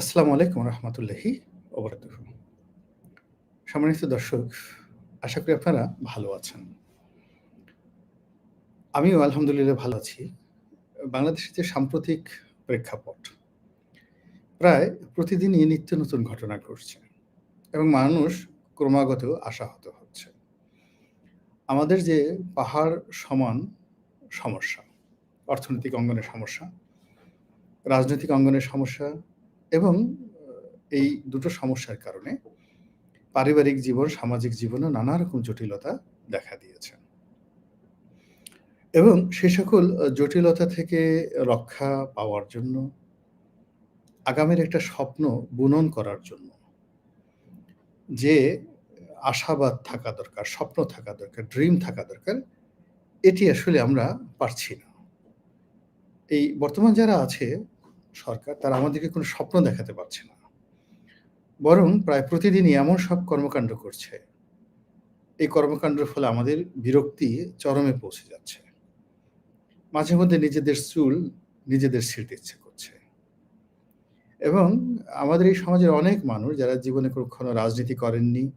আসসালামু আলাইকুম রহমতুল্লাহি ওবরাকাতুহু। সম্মানিত দর্শক, আশা করি আপনারা ভালো আছেন। আমিও আলহামদুলিল্লাহ ভালো আছি। বাংলাদেশের যে সাম্প্রতিক প্রেক্ষাপট, প্রায় প্রতিদিনই নিত্য নতুন ঘটনা ঘটছে এবং মানুষ ক্রমাগত আশাহত হচ্ছে। আমাদের যে পাহাড় সমান সমস্যা, অর্থনৈতিক অঙ্গনের সমস্যা, রাজনৈতিক অঙ্গনের সমস্যা এবং এই দুটো সমস্যার কারণে পারিবারিক জীবন, সামাজিক জীবনে নানা রকম জটিলতা দেখা দিয়েছে। এবং সে সকল জটিলতা থেকে রক্ষা পাওয়ার জন্য আগামীর একটা স্বপ্ন বুনন করার জন্য যে আশাবাদ থাকা দরকার, স্বপ্ন থাকা দরকার, ড্রিম থাকা দরকার, এটি আসলে আমরা পারছি না। এই বর্তমান যারা আছে সরকার, তারা আমাদেরকে কোনো স্বপ্ন দেখাতে পারছে না। বরং প্রায় প্রতিদিনই এমন সব কর্মকাণ্ড করছে, এই কর্মকাণ্ডের ফলে আমাদের বিরক্তি চরমে পৌঁছে যাচ্ছে। মাঝে মধ্যে নিজেদের চুল নিজেদের ছিঁড়তে ইচ্ছে করছে। এবং আমাদের এই সমাজের অনেক মানুষ যারা জীবনে কখনো রাজনীতি করেননি,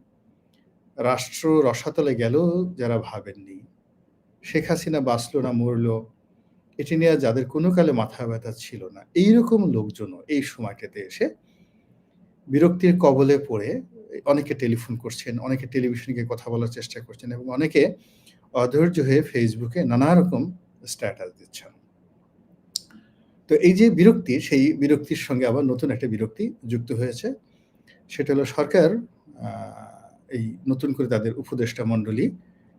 রাষ্ট্র রসাতলে গেলেও যারা ভাবেননি, শেখ হাসিনা বাঁচল না মরল, এটি নিয়ে যাদের কোনো কালে মাথা ব্যথা ছিল না, এইরকম লোকজনও এই সময়টাতে এসে বিরক্তির কবলে পড়ে অনেকে টেলিফোন করছেন, অনেকে টেলিভিশনে কথা বলার চেষ্টা করছেন এবং অনেকে অধৈর্য হয়ে ফেসবুকে নানা রকম স্ট্যাটাস দিচ্ছেন। তো এই যে বিরক্তি, সেই বিরক্তির সঙ্গে আবার নতুন একটা বিরক্তি যুক্ত হয়েছে। সেটা হলো সরকার এই নতুন করে তাদের উপদেষ্টা মণ্ডলী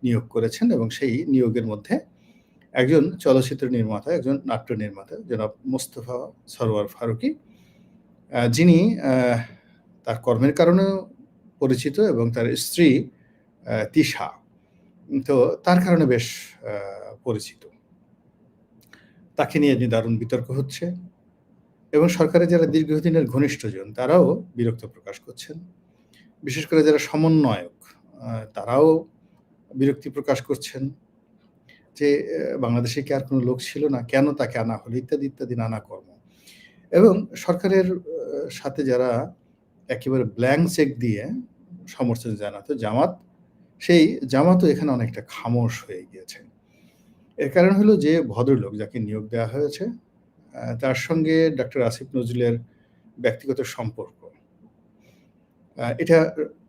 নিয়োগ করেছেন এবং সেই নিয়োগের মধ্যে একজন চলচ্চিত্র নির্মাতা, একজন নাট্য নির্মাতা জনাব মোস্তফা সরোয়ার ফারুকী। যিনি তার কর্মের কারণেও পরিচিত এবং তার স্ত্রী তিশা। তো তার কারণে বেশ পরিচিত। তাকে নিয়ে যে দারুণ বিতর্ক হচ্ছে এবং সরকারের যারা দীর্ঘদিনের ঘনিষ্ঠজন তারাও বিরক্ত প্রকাশ করছেন। বিশেষ করে যারা সমন্বয়ক তারাও বিরক্তি প্রকাশ করছেন। যে বাংলাদেশে কি আর কোনো লোক ছিল না? কেন তাকে আনা হলো? ইত্যাদি, ইত্যাদি নানা কর্ম। এবং সরকারের সাথে যারা একেবারে ব্ল্যাঙ্ক চেক দিয়ে সমর্থন জানাতো জামাত, সেই জামাতও এখানে অনেকটা খামোশ হয়ে গিয়েছে। এর কারণ হলো যে ভদ্রলোক যাকে নিয়োগ দেওয়া হয়েছে, তার সঙ্গে ডক্টর আসিফ নজরুলের ব্যক্তিগত সম্পর্ক। এটা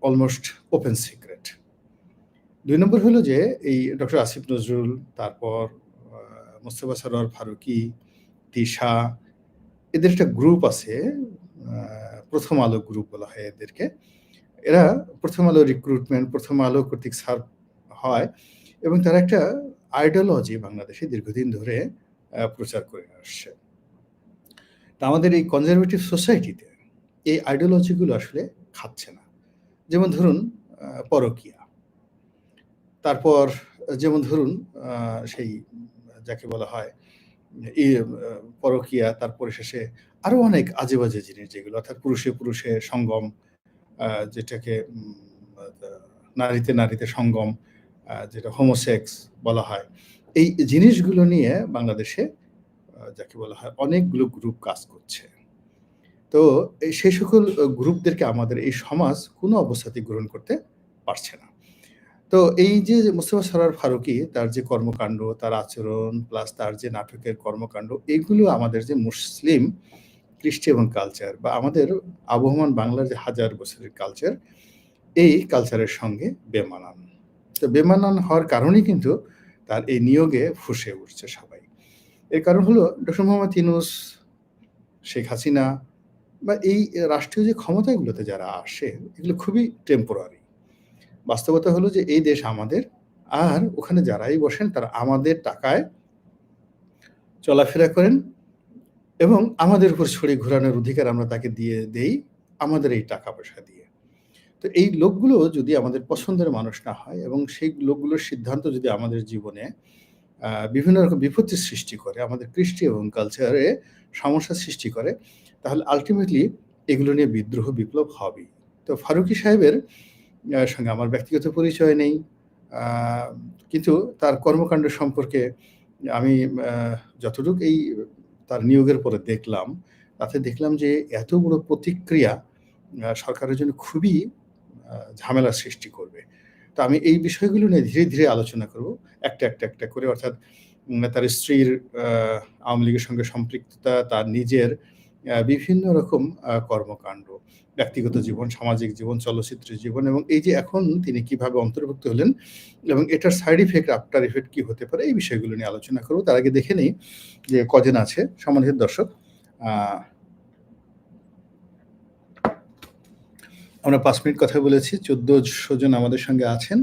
অলমোস্ট ওপেন সিক্রেট। ২ নম্বর হলো যে এই ডক্টর আসিফ নজরুল, তারপর মোস্তফা সরোয়ার ফারুকী, তিশা এদের একটা গ্রুপ আছে। 'প্রথম আলো' গ্রুপ বলা হয় এদেরকে। এরা 'প্রথম আলো রিক্রুটমেন্ট', 'প্রথম আলো' কর্তৃক সার্ভ হয় এবং তারা একটা আইডিওলজি বাংলাদেশে দীর্ঘদিন ধরে প্রচার করে আসছে। তা আমাদের এই কনজারভেটিভ সোসাইটিতে এই আইডিওলজি গুলো আসলে খাচ্ছে না। যেমন ধরুন পরকীয়া। তারপর যেমন ধরুন সেই যাকে বলা হয় ই পরকীয়া, তার পরিশেষে আরও অনেক আজে-বাজে জিনিস যেগুলো অর্থাৎ পুরুষে, পুরুষে সঙ্গম যেটাকে নারীতে, নারীতে সঙ্গম যেটা হোমোসেক্স বলা হয়। এই জিনিসগুলো নিয়ে বাংলাদেশে যাকে বলা হয় অনেকগুলো গ্রুপ কাজ করছে। তো এই সেই সকল গ্রুপদেরকে আমাদের এই সমাজ কোনো অবস্থাতেই গ্রহণ করতে পারছে না। তো এই যে মোস্তফা সরার ফারুকী তার যে কর্মকাণ্ড, তার আচরণ প্লাস তার যে নাটকের কর্মকাণ্ড এগুলো আমাদের যে মুসলিম কৃষ্টি এবং কালচার বা আমাদের আবহমান বাংলার যে হাজার বছরের কালচার, এই কালচারের সঙ্গে বেমানান। তো বেমানান হওয়ার কারণেই কিন্তু তার এই নিয়োগে ফুঁসে উঠছে সবাই। এর কারণ হলো ডক্টর মোহাম্মদ ইউনূস, শেখ হাসিনা বা এই রাষ্ট্রীয় যে ক্ষমতাগুলোতে যারা আসে এগুলো খুবই টেম্পোরারি। বাস্তবতা হলো যে এই দেশ আমাদের আর ওখানে যারাই বসেন তারা আমাদের টাকায় চলাফেরা করেন এবং আমাদের উপর ছড়ি ঘোরানোর অধিকার আমরা তাকে দিয়ে দেই আমাদের এই টাকা-পয়সা দিয়ে। তো এই লোকগুলো যদি আমাদের পছন্দের মানুষ না হয় এবং সেই লোকগুলোর সিদ্ধান্ত যদি আমাদের জীবনে বিভিন্ন রকম বিপত্তির সৃষ্টি করে, আমাদের কৃষ্টি এবং কালচারে সমস্যার সৃষ্টি করে, তাহলে আল্টিমেটলি এগুলো নিয়ে বিদ্রোহ বিপ্লব হবেই। তো ফারুকি সাহেবের সঙ্গে আমার ব্যক্তিগত পরিচয় নেই। কিন্তু তার কর্মকাণ্ড সম্পর্কে আমি যতটুকু এই তার নিয়োগের পরে দেখলাম, তাতে দেখলাম যে এত বড় প্রতিক্রিয়া সরকারের জন্য খুবই ঝামেলার সৃষ্টি করবে। তো আমি এই বিষয়গুলো নিয়ে ধীরে, ধীরে আলোচনা করব। একটা, একটা, একটা করে অর্থাৎ তার স্ত্রীর আওয়ামী লীগের সঙ্গে সম্পৃক্ততা, তার নিজের বিভিন্ন রকম কর্মকাণ্ড, ব্যক্তিগত জীবন, সামাজিক জীবন, চলচ্চিত্র জীবন এবং এই যে এখন তিনি কীভাবে অন্তর্ভুক্ত হলেন এবং এটার সাইড ইফেক্ট, আফটার ইফেক্ট কি হতে পারে এই বিষয়গুলো নিয়ে আলোচনা করব। তার আগে দেখে নেই যে কজন আছে সম্মানিত দর্শক। আমরা পাঁচ মিনিট কথা বলেছি। ১৪০০ জন আমাদের সঙ্গে আছেন।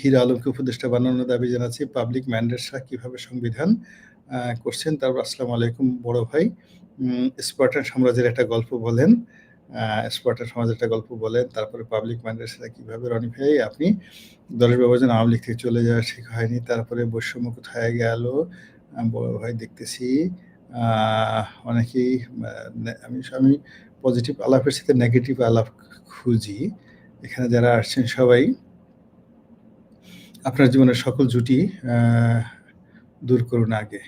হিরা আলমকে উপদেষ্টা বানানোর দাবি জানাচ্ছি। পাবলিক ম্যান্ডেট শাহ কীভাবে সংবিধান করছেন। তারপর আসসালামু আলাইকুম বড় ভাই। স্পার্টান সাম্রাজ্যের একটা গল্প বলেন। স্পার্টান সমাজের একটা গল্প বলেন। তারপরে পাবলিক ম্যান্ডেট শাহ কীভাবে রনি ভাই, আপনি দলের ব্যবধানে আওয়ামী লীগ থেকে চলে যাওয়া ঠিক হয়নি। তারপরে বৈষম্য কোথায় গেল? বড় ভাই দেখতেছি। অনেকেই আমি আমি পজিটিভ আলাপের সাথে নেগেটিভ আলাপ খুঁজি। এখানে যারা আসছেন সবাই, আপনার জীবনের সকল জুটি দূর করুন আগে।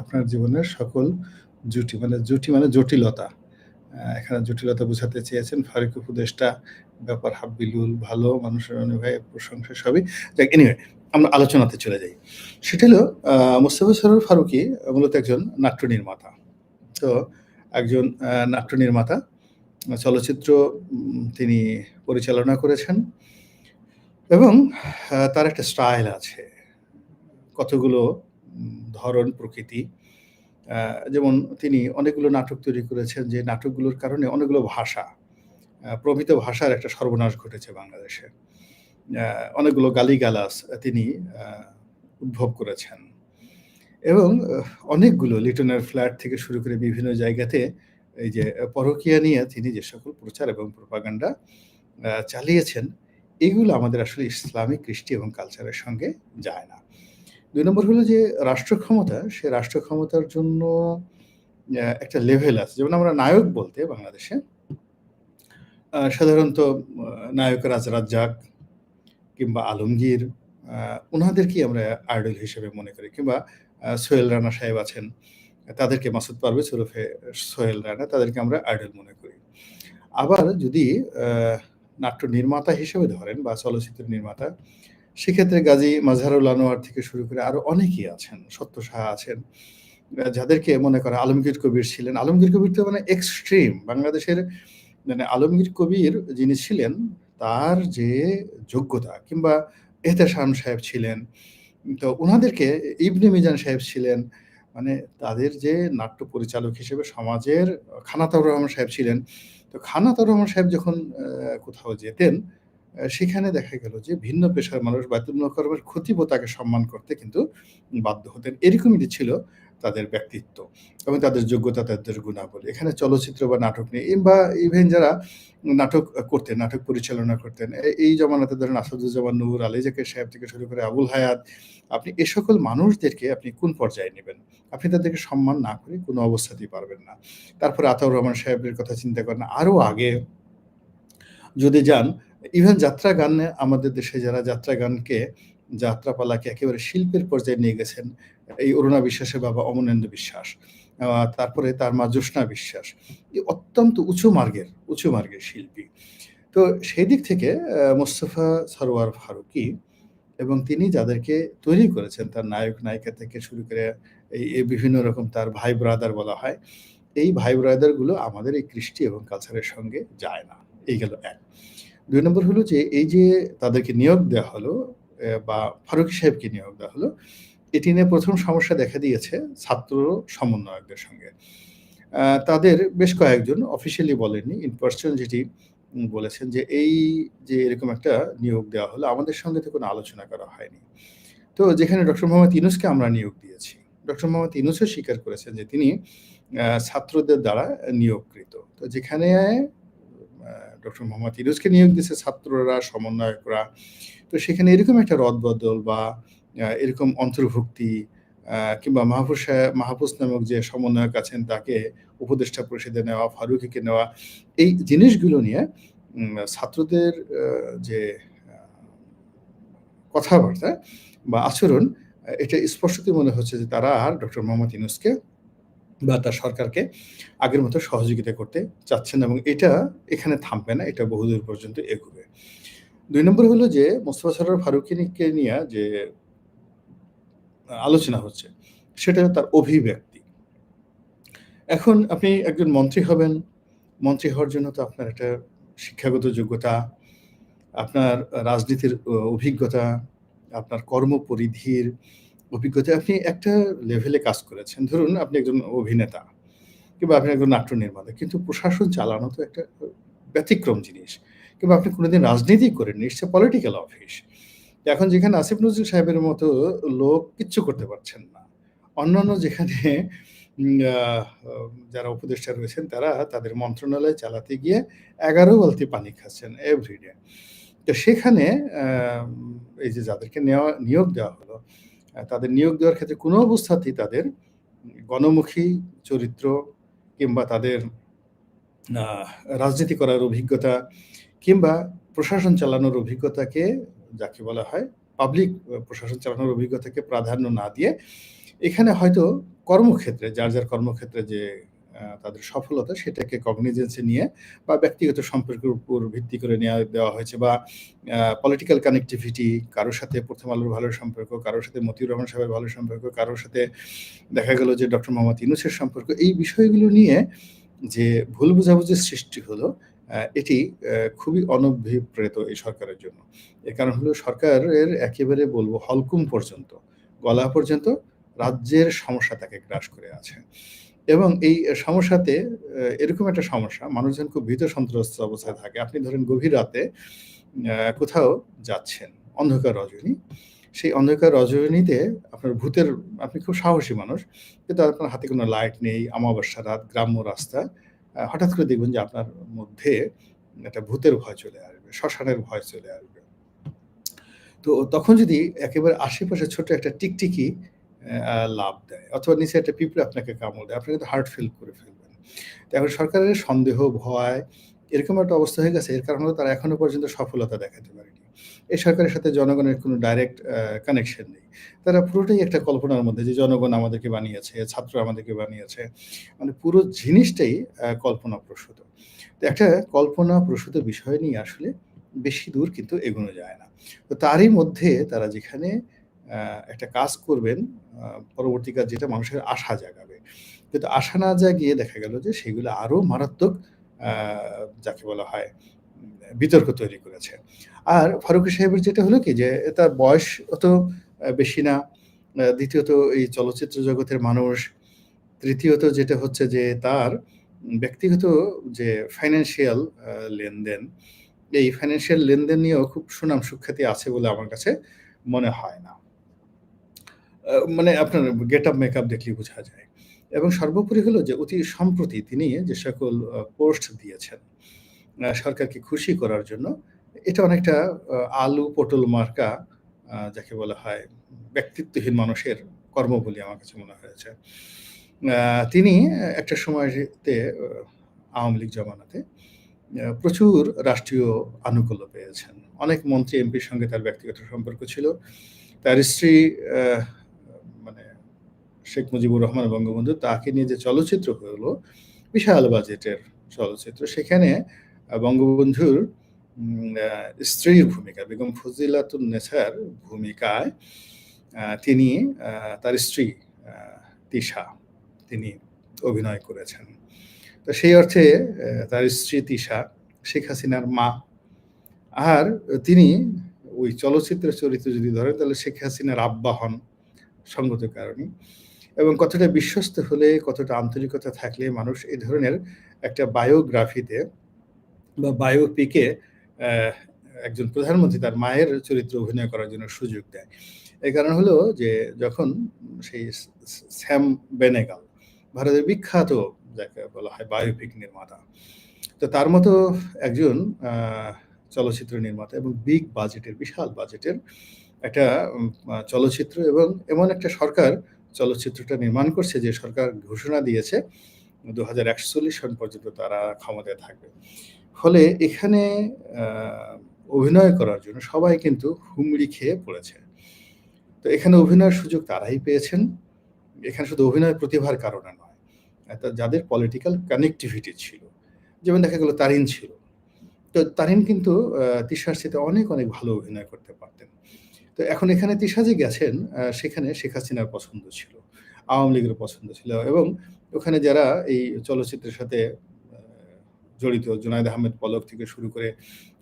আপনার জীবনের সকল জুটি মানে জুটি মানে জটিলতা। এখানে জটিলতা বোঝাতে চেয়েছেন ফারুক উপদেষ্টা, ব্যাপার হাব্বিলুল, ভালো মানুষের রনি প্রশংসা সবই। যাক এনিওয়ে আমরা আলোচনাতে চলে যাই। সেটা হলো মোস্তফা সরোয়ার ফারুকী মূলত একজন নাট্য নির্মাতা। তো একজন নাট্য নির্মাতা। চলচ্চিত্র তিনি পরিচালনা করেছেন এবং তার একটা স্টাইল আছে। কতগুলো ধরন প্রকৃতি। যেমন তিনি অনেকগুলো নাটক তৈরি করেছেন যে নাটকগুলোর কারণে অনেকগুলো ভাষা, আ প্রমিত ভাষার একটা সর্বনাশ ঘটেছে বাংলাদেশে। অনেকগুলো গালিগালাজ তিনি উদ্ভব করেছেন। এবং অনেকগুলো লিটনের ফ্ল্যাট থেকে শুরু করে বিভিন্ন জায়গাতে এই যে পরকিয়া নিয়ে তিনি যে সকল প্রচার এবং প্রোপাগান্ডা চালিয়েছেন, এগুলো আমাদের আসলে ইসলামিক কৃষ্টি এবং কালচারের সঙ্গে যায় না। ২ নম্বর হলো যে রাষ্ট্র ক্ষমতা, সে রাষ্ট্র ক্ষমতার জন্য একটা লেভেল আছে। যেমন আমরা নায়ক বলতে বাংলাদেশে সাধারণত নায়ক রাজ রাজ্জাক কিংবা আলমগীর আ উনাদেরকেই আমরা আইডল হিসেবে মনে করি কিংবা সোহেল রানা সাহেব আছেন। তাদেরকে মাসুদ পারভেজ ওরফে সোহেল রানা তাদেরকে আমরা আইডল মনে করি। আবার যদি নাট্য নির্মাতা হিসেবে ধরেন বা চলচ্চিত্র নির্মাতা, সেক্ষেত্রে গাজী মাজহারুল আনোয়ার থেকে শুরু করে আরও অনেকেই আছেন। সত্য সাহা আছেন। যাদেরকে মনে করা আলমগীর কবির ছিলেন। আলমগীর কবির তো মানে এক্সট্রিম বাংলাদেশের মানে আলমগীর কবির যিনি ছিলেন তার যে যোগ্যতা কিংবা এহতেশাম সাহেব ছিলেন। তো ওনাদেরকে ইবনে মিজান সাহেব ছিলেন। মানে তাদের যে নাট্য পরিচালক হিসেবে সমাজের খানাতাউর রহমান সাহেব ছিলেন। তো খানাতাউর রহমান সাহেব যখন কোথাও যেতেন, সেখানে দেখা গেল যে ভিন্ন পেশার মানুষ বায়তুল মোকাররমের খতিবও তাকে সম্মান করতে কিন্তু বাধ্য হতেন। এরকমই ছিল তাদের ব্যক্তিত্ব এবং তাদের যোগ্যতা, তাদের গুণাবলী। এখানে চলচ্চিত্র বা নাটক নিয়ে কিংবা ইভেন যারা নাটক করতেন, নাটক পরিচালনা করতেন। এই জমানাতে ধরেন আসাদুজ্জামান নূর, আলী যাকের সাহেব থেকে শুরু করে আবুল হায়াত, আপনি এ সকল মানুষদেরকে আপনি কোন পর্যায়ে নেবেন আপনি তাদেরকে সম্মান না করে কোনো অবস্থাতেই পারবেন না। তারপরে আতাউর রহমান সাহেবের কথা চিন্তা করেন। আরও আগে যদি যান, ইভেন যাত্রা গানে আমাদের দেশে যারা যাত্রা গানকে যাত্রাপালাকে একেবারে শিল্পের পর্যায়ে নিয়ে গেছেন, এই অরুণা বিশ্বাসের বাবা অমনেন্দু বিশ্বাস। তারপরে তার মা জ্যোৎস্না বিশ্বাস। অত্যন্ত উঁচু মার্গের, উঁচু মার্গের শিল্পী। তো সেই দিক থেকে মোস্তফা সরোয়ার ফারুকী এবং তিনি যাদেরকে তৈরি করেছেন তার নায়ক নায়িকা থেকে শুরু করে এই, বিভিন্ন রকম তার ভাই ব্রাদার বলা হয়। এই ভাই ব্রাদারগুলো আমাদের এই কৃষ্টি এবং কালচারের সঙ্গে যায় না। এই গেল ১। ২ নম্বর হলো যে এই যে তাদেরকে নিয়োগ দেওয়া হলো বা ফারুকী সাহেবকে নিয়োগ দেওয়া হলো, এটি নিয়ে প্রথম সমস্যা দেখা দিয়েছে ছাত্র সমন্বয়কদের সঙ্গে। তাদের বেশ কয়েকজন অফিসিয়ালি বলেননি। ইন পারসন যেটি বলেছেন যে এই যে এরকম একটা নিয়োগ দেওয়া হলো, আমাদের সঙ্গে তো কোনো আলোচনা করা হয়নি। তো যেখানে ডক্টর মোহাম্মদ ইনুসকে আমরা নিয়োগ দিয়েছি। ডক্টর মোহাম্মদ ইনুসও স্বীকার করেছেন যে তিনি ছাত্রদের দ্বারা নিয়োগকৃত। তো যেখানে ডক্টর মোহাম্মদ ইউনূসকে নিয়োগ দিয়েছে ছাত্ররা, সমন্বয়করা। তো সেখানে এরকম একটা রদবদল বা এরকম অন্তর্ভুক্তি কিংবা মাহফুজ মাহফুজ নামক যে সমন্বয়ক আছেন তাকে উপদেষ্টা পরিষদে নেওয়া, ফারুকীকে নেওয়া, এই জিনিসগুলো নিয়ে ছাত্রদের যে কথাবার্তা বা আচরণ এটা স্পষ্টতই মনে হচ্ছে যে তারা আর ডক্টর মোহাম্মদ ইউনূসকে বা তার সরকারকে আগের মতো সহযোগিতা করতে চাচ্ছেন এবং এটা এখানে থামবে না। এটা বহুদূর পর্যন্ত এগোবে। দুই নম্বর হলো যে মোস্তফা সরোয়ার ফারুকীকে নিয়ে যে আলোচনা হচ্ছে, সেটা তার অভিব্যক্তি। এখন আপনি একজন মন্ত্রী হবেন। মন্ত্রী হওয়ার জন্য তো আপনার একটা শিক্ষাগত যোগ্যতা, আপনার রাজনীতির অভিজ্ঞতা, আপনার কর্মপরিধির অভিজ্ঞতা আপনি একটা লেভেলে কাজ করেছেন। ধরুন আপনি একজন অভিনেতা কিংবা আপনি একজন নাট্য নির্মাতা। কিন্তু প্রশাসন চালানো তো একটা ব্যতিক্রম জিনিস। কিংবা আপনি কোনোদিন রাজনীতি করেননি। It's a political office. এখন যেখানে আসিফ নজরুল সাহেবের মতো লোক কিচ্ছু করতে পারছেন না। অন্যান্য যেখানে যারা উপদেষ্টা রয়েছেন তারা তাদের মন্ত্রণালয় চালাতে গিয়ে ১১ বালতি পানি খাচ্ছেন এভরিডে। তো সেখানে এই যে যাদেরকে নেওয়া নিয়োগ দেওয়া হলো, তাদের নিয়োগ দেওয়ার ক্ষেত্রে কোনো অবস্থাতেই তাদের গণমুখী চরিত্র কিংবা তাদের রাজনীতি করার অভিজ্ঞতা কিংবা প্রশাসন চালানোর অভিজ্ঞতাকে যাকে বলা হয় পাবলিক প্রশাসন চালানোর অভিজ্ঞতাকে প্রাধান্য না দিয়ে এখানে হয়তো কর্মক্ষেত্রে যার, যার কর্মক্ষেত্রে যে তাদের সফলতা সেটাকে কগনিজেন্স নিয়ে বা ব্যক্তিগত সম্পর্কের উপর ভিত্তি করে নেয়া দেওয়া হয়েছে বা পলিটিক্যাল কানেক্টিভিটি কারোর সাথে 'প্রথম আলোর' ভালো সম্পর্ক, কারোর সাথে মতিউর রহমান সাহেবের ভালো সম্পর্ক, কারোর সাথে দেখা গেল যে ডক্টর মোহাম্মদ ইউনূসের সম্পর্ক। এই বিষয়গুলো নিয়ে যে ভুল বোঝাবুঝির সৃষ্টি হলো, এটি খুবই অনভিপ্রেত এই সরকারের জন্য। এর কারণ হলো সরকারের একেবারে বলব হলকুম পর্যন্ত, গলা পর্যন্ত রাজ্যের সমস্যা তাকে গ্রাস করে আছে। এবং এই সমস্যাতে এরকম একটা সমস্যা মানুষজন খুব ভীত সন্ত্রস্ত অবস্থায় থাকে। আপনি ধরেন গভীর রাতে কোথাও যাচ্ছেন, অন্ধকার রজনী। সেই অন্ধকার রজনীতে আপনার ভূতের আপনি খুব সাহসী মানুষ। কিন্তু আপনার হাতে কোনো লাইট নেই, অমাবস্যা রাত, গ্রাম্য রাস্তা। হঠাৎ করে দেখবেন যে আপনার মধ্যে একটা ভূতের ভয় চলে আসবে, শ্মশানের ভয় চলে আসবে। তো তখন যদি একেবারে আশেপাশে ছোট্ট একটা টিকটিকি লাফ দেয় অথবা নিচে একটা পিঁপড়ে আপনাকে কামড় দেয়, আপনি কিন্তু হার্ট ফেইল করে ফেলবেন। এখন সরকারের সন্দেহ, ভয় এরকম একটা অবস্থা হয়ে গেছে। এর কারণ তারা এখনও পর্যন্ত সফলতা দেখাতে পারেনি। এই সরকারের সাথে জনগণের কোনো ডাইরেক্ট কানেকশন নেই। তারা পুরোটাই একটা কল্পনার মধ্যে যে জনগণ আমাদেরকে বানিয়েছে, ছাত্র আমাদেরকে বানিয়েছে। মানে পুরো জিনিসটাই কল্পনাপ্রসূত। তো একটা কল্পনাপ্রসূত বিষয় নিয়ে আসলে বেশি দূর কিন্তু এগোনো যায় না। তো তারই মধ্যে তারা যেখানে একটা কাজ করবেন, আ পরবর্তী কাজ যেটা মানুষের আশা জাগাবে। কিন্তু আশা না জাগিয়ে দেখা গেল যে সেগুলো আরও মারাত্মক যাকে বলা হয় বিতর্ক তৈরি করেছে। আর ফারুকী সাহেবের যেটা হলো কি যে তার বয়স অত বেশি না। দ্বিতীয়ত এই চলচ্চিত্র জগতের মানুষ। তৃতীয়ত যেটা হচ্ছে যে তার ব্যক্তিগত যে ফাইন্যান্সিয়াল লেনদেন, এই ফাইন্যান্সিয়াল লেনদেন নিয়েও খুব সুনাম সুখ্যাতি আছে বলে আমার কাছে মনে হয় না। মানে আপনার গেট আপ মেকআপ দেখলেই বোঝা যায়। এবং সর্বোপরি হলো যে অতি সম্প্রতি তিনি যে সকল পোস্ট দিয়েছেন সরকারকে খুশি করার জন্য, এটা অনেকটা আলু পটল মার্কা যাকে বলা হয় ব্যক্তিত্বহীন মানুষের কর্ম বলে আমার কাছে মনে হয়েছে। তিনি একটা সময়তে আওয়ামী লীগ জমানাতে প্রচুর রাষ্ট্রীয় আনুকূল্য পেয়েছেন। অনেক মন্ত্রী এমপির সঙ্গে তার ব্যক্তিগত সম্পর্ক ছিল। তার স্ত্রী শেখ মুজিবুর রহমান বঙ্গবন্ধু তাকে নিয়ে যে চলচ্চিত্র হলো, বিশাল বাজেটের চলচ্চিত্র। সেখানে বঙ্গবন্ধুর স্ত্রীর ভূমিকা বেগম ফজিলাতুন্নেছার ভূমিকায় তিনি তার স্ত্রী তিশা তিনি অভিনয় করেছেন। তো সেই অর্থে তার স্ত্রী তিশা শেখ হাসিনার মা। আর তিনি ওই চলচ্চিত্রের চরিত্র যদি ধরেন তাহলে শেখ হাসিনার আব্বা হন সঙ্গত কারণেই। এবং কতটা বিশ্বস্ত হলে, কতটা আন্তরিকতা থাকলে মানুষ এ ধরনের একটা বায়োগ্রাফিতে বা বায়োপিকে একজন প্রধানমন্ত্রী তার মায়ের চরিত্রে অভিনয় করার জন্য সুযোগ দেয়। এর কারণ হলো যে যখন সেই স্যাম বেনেগাল ভারতের বিখ্যাত যাকে বলা হয় বায়োপিক নির্মাতা। তো তার মতো একজন চলচ্চিত্র নির্মাতা এবং বিগ বাজেটের বিশাল বাজেটের একটা চলচ্চিত্র এবং এমন একটা সরকার চলচ্চিত্রটা নির্মাণ করছে যে সরকার ঘোষণা দিয়েছে দু ২০৪১ সন পর্যন্ত তারা ক্ষমতায় থাকবে। ফলে এখানে অভিনয় করার জন্য সবাই কিন্তু হুমড়ি খেয়ে পড়েছে। তো এখানে অভিনয়ের সুযোগ তারাই পেয়েছেন। এখানে শুধু অভিনয় প্রতিভার কারণে নয়। যাদের পলিটিক্যাল কানেক্টিভিটি ছিল। যেমন দেখা গেল তারিন ছিল। তো তারিন কিন্তু তিশার চাইতে অনেক, অনেক ভালো অভিনয় করতে পারতেন। তো এখন এখানে তিশা যে গেছেন সেখানে শেখ হাসিনার পছন্দ ছিল। আওয়ামী লীগের পছন্দ ছিল এবং ওখানে যারা এই চলচ্চিত্রের সাথে জড়িত জুনায়েদ আহমেদ পলক থেকে শুরু করে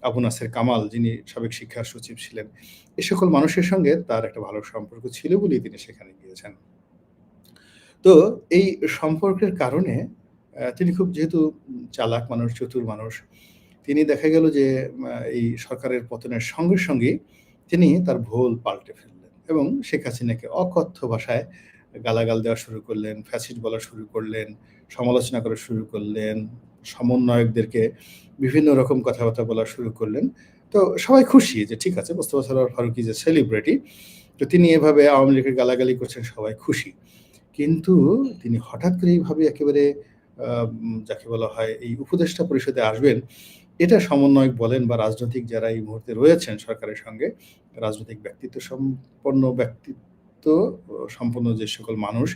আবু নাসের কামাল যিনি সাবেক শিক্ষা সচিব ছিলেন। এ সকল মানুষের সঙ্গে তার একটা ভালো সম্পর্ক ছিল বলেই তিনি সেখানে গিয়েছেন। তো এই সম্পর্কের কারণে তিনি খুব যেহেতু চালাক মানুষ, চতুর মানুষ, তিনি দেখা গেল যে এই সরকারের পতনের সঙ্গে, সঙ্গেই তিনি তার ভুল পাল্টে ফেললেন এবং শেখ হাসিনাকে অকথ্য ভাষায় গালাগাল দেওয়া শুরু করলেন, ফ্যাসিস্ট বলা শুরু করলেন, সমালোচনা করা শুরু করলেন, সমন্বয়কদেরকে বিভিন্ন রকম কথাবার্তা বলা শুরু করলেন। তো সবাই খুশি যে ঠিক আছে মোস্তফা সরোয়ার ফারুকী যে সেলিব্রিটি, তো তিনি এভাবে আওয়ামী লীগের গালাগালি করছেন সবাই খুশি। কিন্তু তিনি হঠাৎ করে এইভাবে একেবারে যাকে বলা হয় এই উপদেষ্টা পরিষদে আসবেন, এটা সমন্বয়ক বলেন বা রাজনৈতিক যারা এই মুহূর্তে রয়েছেন সরকারের সঙ্গে, রাজনৈতিক ব্যক্তিত্ব সম্পন্ন ব্যক্তিত্ব সম্পন্ন যে সকল মানুষ,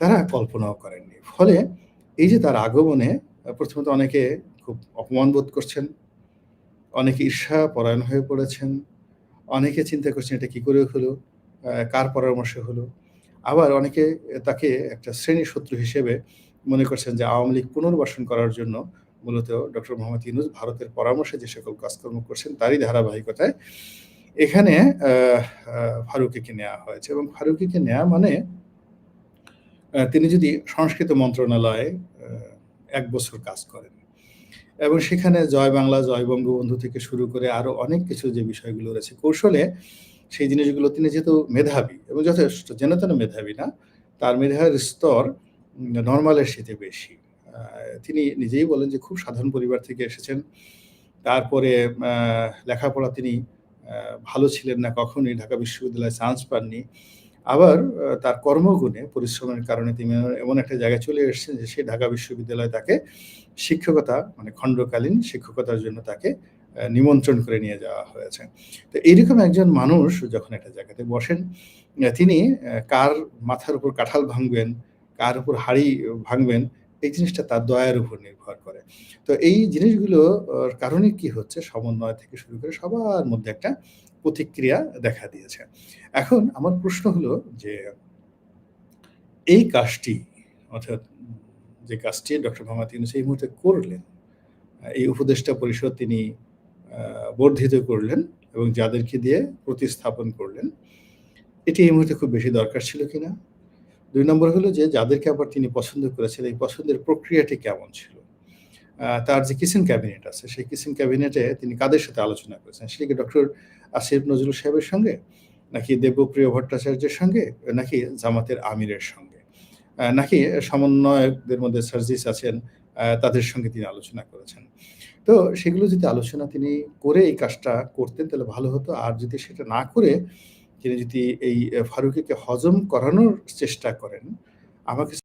তারা কল্পনাও করেননি। ফলে এই যে তার আগমনে প্রথমত অনেকে খুব অপমান বোধ করছেন, অনেকে ঈর্ষা পরায়ণ হয়ে পড়েছেন, অনেকে চিন্তা করছেন এটা কি করে হলো? কার পরামর্শে হলো? আবার অনেকে তাকে একটা শ্রেণি শত্রু হিসেবে মনে করছেন যে আওয়ামী লীগ পুনর্বাসন করার জন্য মূলত ডক্টর মোহাম্মদ ইউনূস ভারতের পরামর্শে যে সকল কাজকর্ম করছেন তারই ধারাবাহিকতায় এখানে ফারুকীকে হয়েছে এবং ফারুকিকে নেয়া মানে তিনি যদি সংস্কৃত মন্ত্রণালয়ে এক বছর কাজ করেন এবং সেখানে জয় বাংলা, জয় বঙ্গবন্ধু থেকে শুরু করে আরও অনেক কিছু যে বিষয়গুলো রয়েছে কৌশলে সেই জিনিসগুলো তিনি যেহেতু মেধাবী এবং যথেষ্ট যেন তেন মেধাবী না, তার মেধার স্তর নর্মালের চাইতে বেশি। তিনি নিজেই বলেন যে খুব সাধারণ পরিবার থেকে এসেছেন। তারপরে লেখাপড়া তিনি ভালো ছিলেন না, কখনোই ঢাকা বিশ্ববিদ্যালয়ে চান্স পাননি। আবার তার কর্মগুণে পরিশ্রমের কারণে তিনি এমন একটা জায়গায় চলে এসেছেন যে সেই ঢাকা বিশ্ববিদ্যালয়ে তাকে শিক্ষকতা মানে খণ্ডকালীন শিক্ষকতার জন্য তাকে নিমন্ত্রণ করে নিয়ে যাওয়া হয়েছে। তো এইরকম একজন মানুষ যখন একটা জায়গাতে বসেন, তিনি কার মাথার উপর কাঁঠাল ভাঙবেন, কার উপর হাঁড়ি ভাঙবেন, এই জিনিসটা তার দয়ার উপর নির্ভর করে। তো এই জিনিসগুলো কারণে কি হচ্ছে সমন্বয় থেকে শুরু করে সবার মধ্যে একটা প্রতিক্রিয়া দেখা দিয়েছে। এখন আমার প্রশ্ন হলো যে এই কাজটি অর্থাৎ যে কাজটি ডক্টর মোহাম্মদ ইউনূস এই মুহূর্তে করলেন, এই উপদেষ্টা পরিষদ তিনি বর্ধিত করলেন এবং যাদেরকে দিয়ে প্রতিস্থাপন করলেন, এটি এই মুহূর্তে খুব বেশি দরকার ছিল কিনা? ২ নম্বর হলো যে যাদেরকে আবার তিনি পছন্দ করেছেন, এই পছন্দের প্রক্রিয়াটি কেমন ছিল? তার যে কিসেন ক্যাবিনেট আছে, সেই কিসেন ক্যাবিনেটে তিনি কাদের সাথে আলোচনা করেছেন? সেটা কি ডক্টর আসিফ নজরুল সাহেবের সঙ্গে? নাকি দেবপ্রিয় ভট্টাচার্যের সঙ্গে? নাকি জামাতের আমিরের সঙ্গে? নাকি সমন্বয়কদের মধ্যে সার্জিস আছেন, তাদের সঙ্গে তিনি আলোচনা করেছেন? তো সেগুলো যদি আলোচনা তিনি করে এই কাজটা করতেন তাহলে ভালো হতো। আর যদি সেটা না করে তিনি যদি এই ফারুকিকে হজম করানোর চেষ্টা করেন, আমার কাছে